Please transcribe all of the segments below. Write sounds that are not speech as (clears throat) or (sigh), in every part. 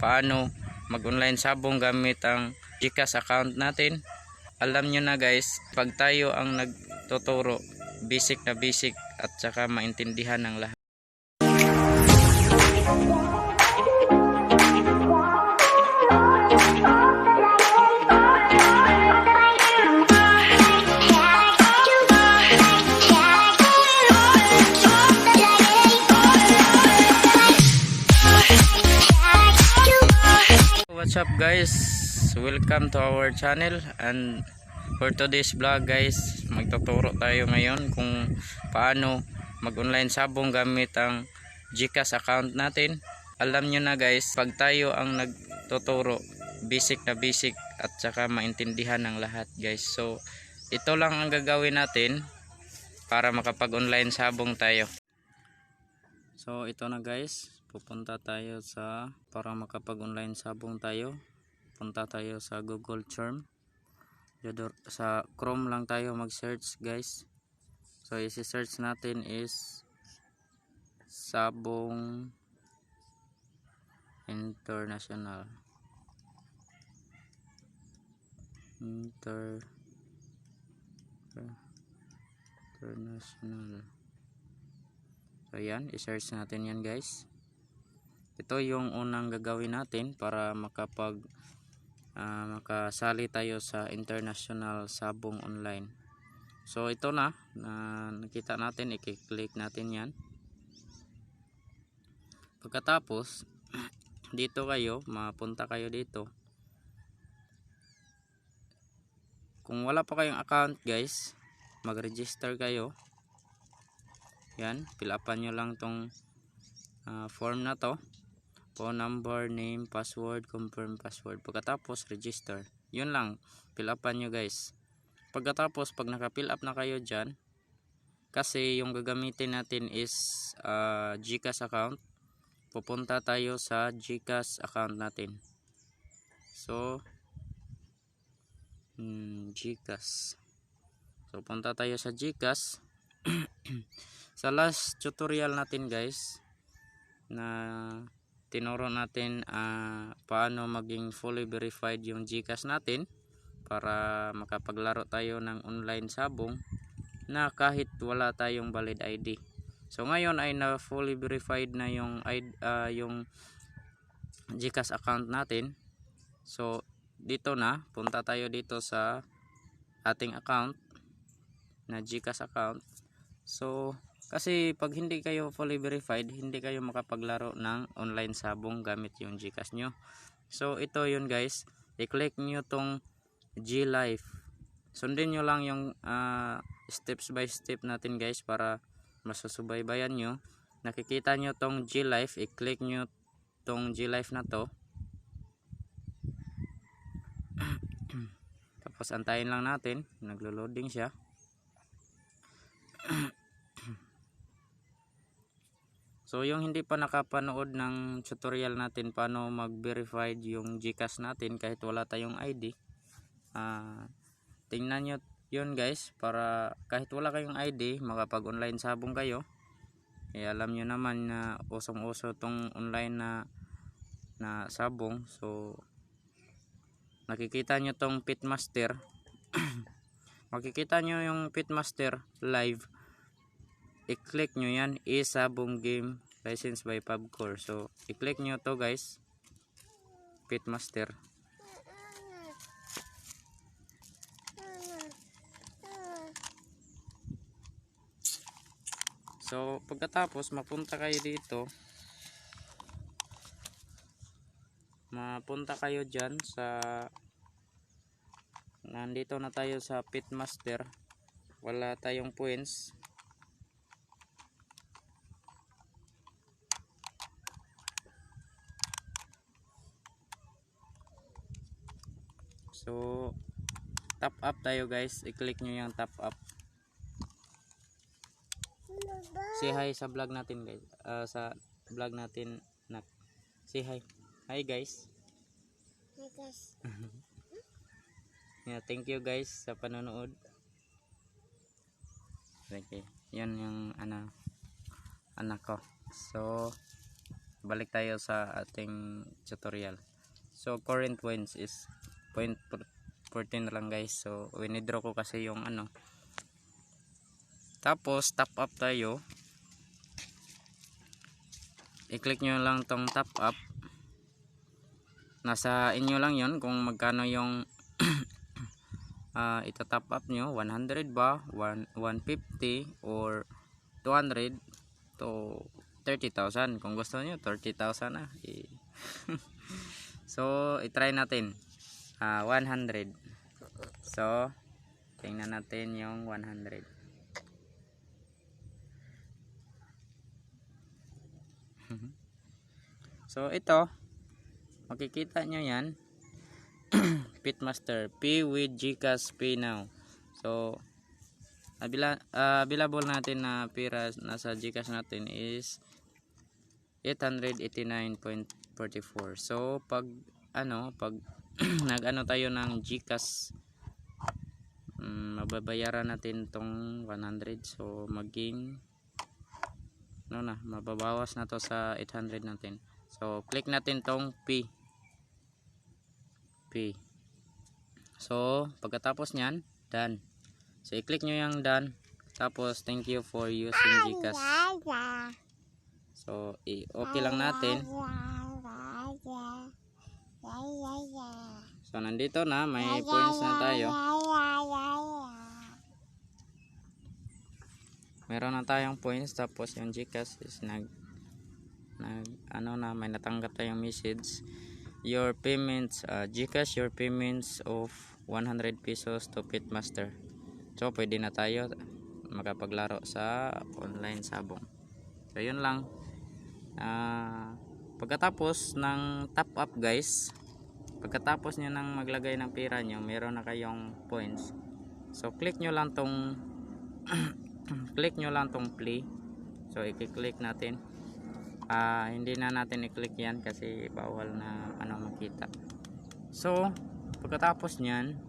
paano mag-online sabong gamit ang GCash account natin. Alam nyo na guys, pag tayo ang nagtuturo, basic na basic at saka maintindihan ng lahat. What's up guys? Welcome to our channel and for today's vlog guys, magtuturo tayo ngayon kung paano mag-online sabong gamit ang GCash account natin. Alam nyo na guys, pag tayo ang nagtuturo, basic na basic at saka maintindihan ng lahat guys. So, ito lang ang gagawin natin para makapag-online sabong tayo. So, ito na guys, pupunta tayo sa para makapag-online sabong tayo. Punta tayo sa Google Chrome. Sa Chrome lang tayo mag-search guys. So, isi-search natin is sabong international. Inter international. So, yan. I-search natin yan guys ito yung unang gagawin natin para makapag ah, makasali tayo sa international sabong online. So ito na na nakita natin i-click natin yan. Pagkatapos (clears throat) dito kayo mapunta kayo dito. Kung wala pa kayong account guys mag-register kayo. Yan fill upan nyo lang tong ah, form na to phone number, name, password, confirm password. Pagkatapos, register. Yun lang. Fill upan nyo guys. Pagkatapos, pag naka-fill up na kayo dyan, kasi yung gagamitin natin is uh, GCash account, pupunta tayo sa GCash account natin. So, hmm, GCash. So, punta tayo sa GCash. (clears throat) sa last tutorial natin guys, na tinuro natin ah, paano maging fully verified yung GCash natin para makapaglaro tayo ng online sabong na kahit wala tayong valid ID. So ngayon ay na fully verified na yung ah, yung GCash account natin. So dito na, punta tayo dito sa ating account na GCash account. So kasi pag hindi kayo fully verified, hindi kayo makapaglaro ng online sabong gamit yung GCash nyo. So ito yun guys, i-click nyo tong G Life. Sundin nyo lang yung ah, steps by step natin guys para masusubaybayan nyo. Nakikita nyo tong G Life, i-click nyo tong G Life na to. (coughs) Tapos antayin lang natin, naglo-loading siya. So yung hindi pa nakapanood ng tutorial natin paano mag-verified yung GCash natin kahit wala tayong ID. ah tingnan nyo yun guys para kahit wala kayong ID makapag-online sabong kayo. Eh alam nyo naman na usong-uso tong online na na sabong. So nakikita nyo tong Pitmaster. (clears throat) makikita nyo yung Pitmaster live i-click nyo yan isabong game license by Pubcore. So i-click nyo to guys. Pitmaster. So pagkatapos mapunta kayo dito. Mapunta kayo dyan sa nandito na tayo sa Pitmaster. Wala tayong points So, top up tayo guys. I-click nyo yung top up. Say hi sa vlog natin guys. Ah, sa vlog natin. Nak. Say hi. Hi guys. (laughs) Yeah, thank you guys sa panonood. You. Yan yung ano, anak ko. So, balik tayo sa ating tutorial. So current points is point 14 lang guys. So winidraw ko kasi yung ano. Tapos top up tayo. I-click nyo lang tong top up. Nasa inyo lang yon kung magkano yung uh, (coughs) ita-top up nyo. 100 ba? 1, 150 or 200 to 30,000. Kung gusto nyo, 30,000 na. I- (laughs) so, itry natin. Ah, 100. So, tingnan natin yung 100. (laughs) so, ito. Makikita nyo yan. (clears throat) Pitmaster. P with Gcash Pay now. So, abila, ah, available natin na pira nasa Gcash natin is 889.44 so pag ano pag (clears throat) nag-ano tayo ng GCash. Mm, mababayaran natin tong 100 so maging no na mababawas na to sa 800 natin. So click natin tong P. P. So pagkatapos nyan done. So i-click nyo yung done. Tapos thank you for using GCash. So, okay lang natin. So, nandito na. May points na tayo. Meron na tayong points. Tapos, yung Gcash is nag, nag ano na, may natanggap tayong message. Your payments, uh, Gcash, your payments of 100 pesos to Pitmaster. So, pwede na tayo makapaglaro sa online sabong. So, yun lang. Ah, pagkatapos ng top up guys pagkatapos nyo nang maglagay ng pera nyo meron na kayong points. So click nyo lang tong (clears throat) click nyo lang tong play. So i-click natin. Ah, hindi na natin i-click yan kasi bawal na ano makita. So pagkatapos nyan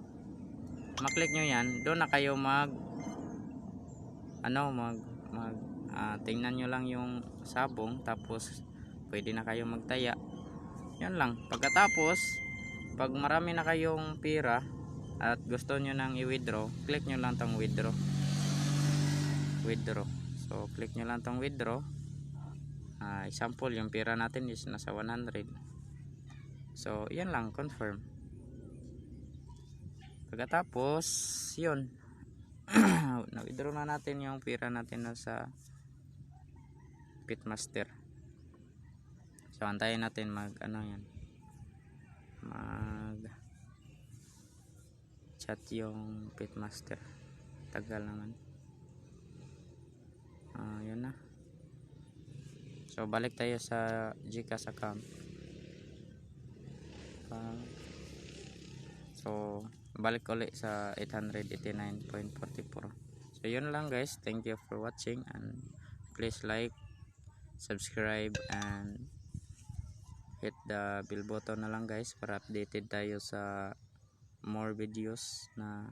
maklik nyo yan doon na kayo mag ano mag mag ah, tingnan nyo lang yung sabong tapos pwede na kayo magtaya. Yan lang. Pagkatapos pag marami na kayong pira at gusto nyo nang i-withdraw click nyo lang tong withdraw. Withdraw. So click nyo lang tong withdraw. Ah, example yung pira natin is nasa 100 so yan lang. Confirm. Pagkatapos yun. (clears throat) Na-withdraw na natin yung pira natin na sa pitmaster. So antayin natin mag ano yan mag chat yung pitmaster. Tagal naman. Ah yun na. So balik tayo sa Gcash account. Ah, so balik ulit sa 889.44 so yun lang guys. Thank you for watching and please like subscribe and the bell button na lang guys para updated tayo sa more videos na